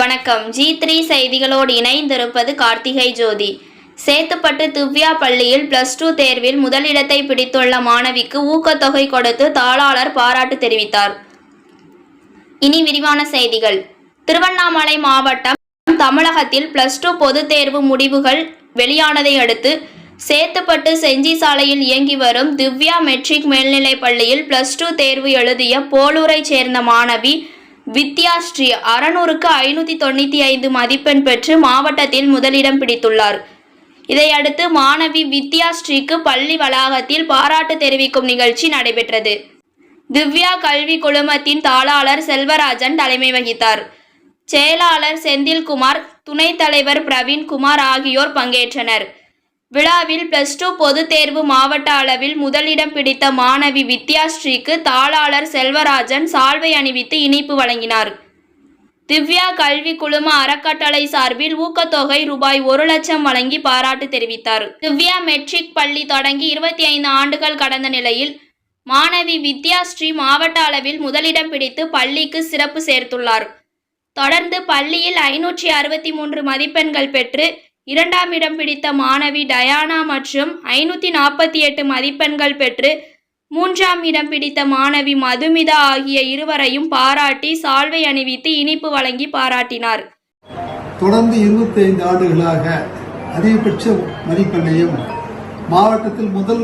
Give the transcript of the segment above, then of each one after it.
வணக்கம். G three செய்திகளோடு இணைந்திருப்பது கார்த்திகை ஜோதி. சேத்துப்பட்டு திவ்யா பள்ளியில் பிளஸ் டூ தேர்வில் முதலிடத்தை பிடித்துள்ள மாணவிக்கு ஊக்கத்தொகை கொடுத்து தாளாளர் பாராட்டு தெரிவித்தார். இனி விரிவான செய்திகள். திருவண்ணாமலை மாவட்டம் தமிழகத்தில் பிளஸ் டூ பொதுத் தேர்வு முடிவுகள் வெளியானதை அடுத்து சேத்துப்பட்டு செஞ்சி சாலையில் இயங்கி வரும் திவ்யா மெட்ரிக் மேல்நிலைப் பள்ளியில் பிளஸ் டூ தேர்வு எழுதிய போலூரைச் சேர்ந்த மாணவி வித்யாஸ்ரீ அறநூறுக்கு ஐநூற்றி தொண்ணூற்றி ஐந்து மதிப்பெண் பெற்று மாவட்டத்தில் முதலிடம் பிடித்துள்ளார். இதையடுத்து மாணவி வித்யாஸ்ரீக்கு பள்ளி வளாகத்தில் பாராட்டு தெரிவிக்கும் நிகழ்ச்சி நடைபெற்றது. திவ்யா கல்வி குழுமத்தின் தாளாளர் செல்வராஜன் தலைமை வகித்தார். செயலாளர் செந்தில்குமார் துணைத் தலைவர் பிரவீன்குமார் ஆகியோர் பங்கேற்றனர். விழாவில் பிளஸ் டூ பொதுத் தேர்வு மாவட்ட அளவில் முதலிடம் பிடித்த மாணவி வித்யாஸ்ரீக்கு தாளாளர் செல்வராஜன் சால்வை அணிவித்து இனிப்பு வழங்கினார். திவ்யா கல்வி குழும அறக்கட்டளை சார்பில் ஊக்கத்தொகை ரூபாய் ஒரு லட்சம் வழங்கி பாராட்டு தெரிவித்தார். திவ்யா மெட்ரிக் பள்ளி தொடங்கி இருபத்தி ஐந்து ஆண்டுகள் கடந்த நிலையில் மாணவி வித்யாஸ்ரீ மாவட்ட அளவில் முதலிடம் பிடித்து பள்ளிக்கு சிறப்பு சேர்த்துள்ளார். தொடர்ந்து பள்ளியில் ஐநூற்றி அறுபத்தி மூன்று மதிப்பெண்கள் பெற்று இரண்டாம் இடம் பிடித்த மாணவி டயானா மற்றும் ஐநூற்றி நாற்பத்தி எட்டு மதிப்பெண்கள் பெற்று மூன்றாம் இடம் பிடித்த மாணவி மதுமிதா ஆகிய இருவரையும் பாராட்டி சால்வை அணிவித்து இனிப்பு வழங்கி பாராட்டினார். தொடர்ந்து 25 ஆண்டுகளாக அதிகபட்ச மதிப்பெண்ணையும் மாவட்டத்தில் முதல்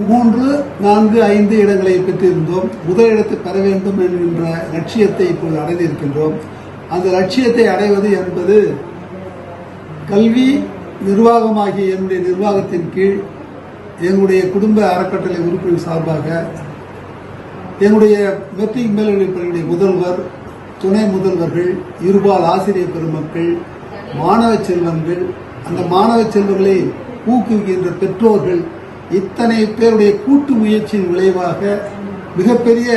மூன்று நான்கு ஐந்து இடங்களை பெற்றிருந்தோம். முதல் இடத்தை பெற வேண்டும் என்கின்ற லட்சியத்தை இப்போது அடைந்திருக்கின்றோம். அந்த லட்சியத்தை அடைவது என்பது கல்வி நிர்வாகமாகிய என்னுடைய நிர்வாகத்தின் கீழ் எங்களுடைய குடும்ப அறக்கட்டளை உறுப்பினர் சார்பாக எங்களுடைய மெட்ரிக் மேல்நிலைப் பள்ளியுடைய முதல்வர் துணை முதல்வர்கள் இருபால் ஆசிரியர் பெருமக்கள் மாணவ செல்வங்கள் அந்த மாணவ செல்வங்களை ஊக்குவிக்கின்ற பெற்றோர்கள் இத்தனை பேருடைய கூட்டு முயற்சியின் விளைவாக மிகப்பெரிய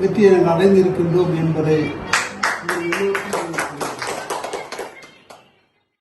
வெற்றியை நாங்கள் அடைந்திருக்கின்றோம் என்பதை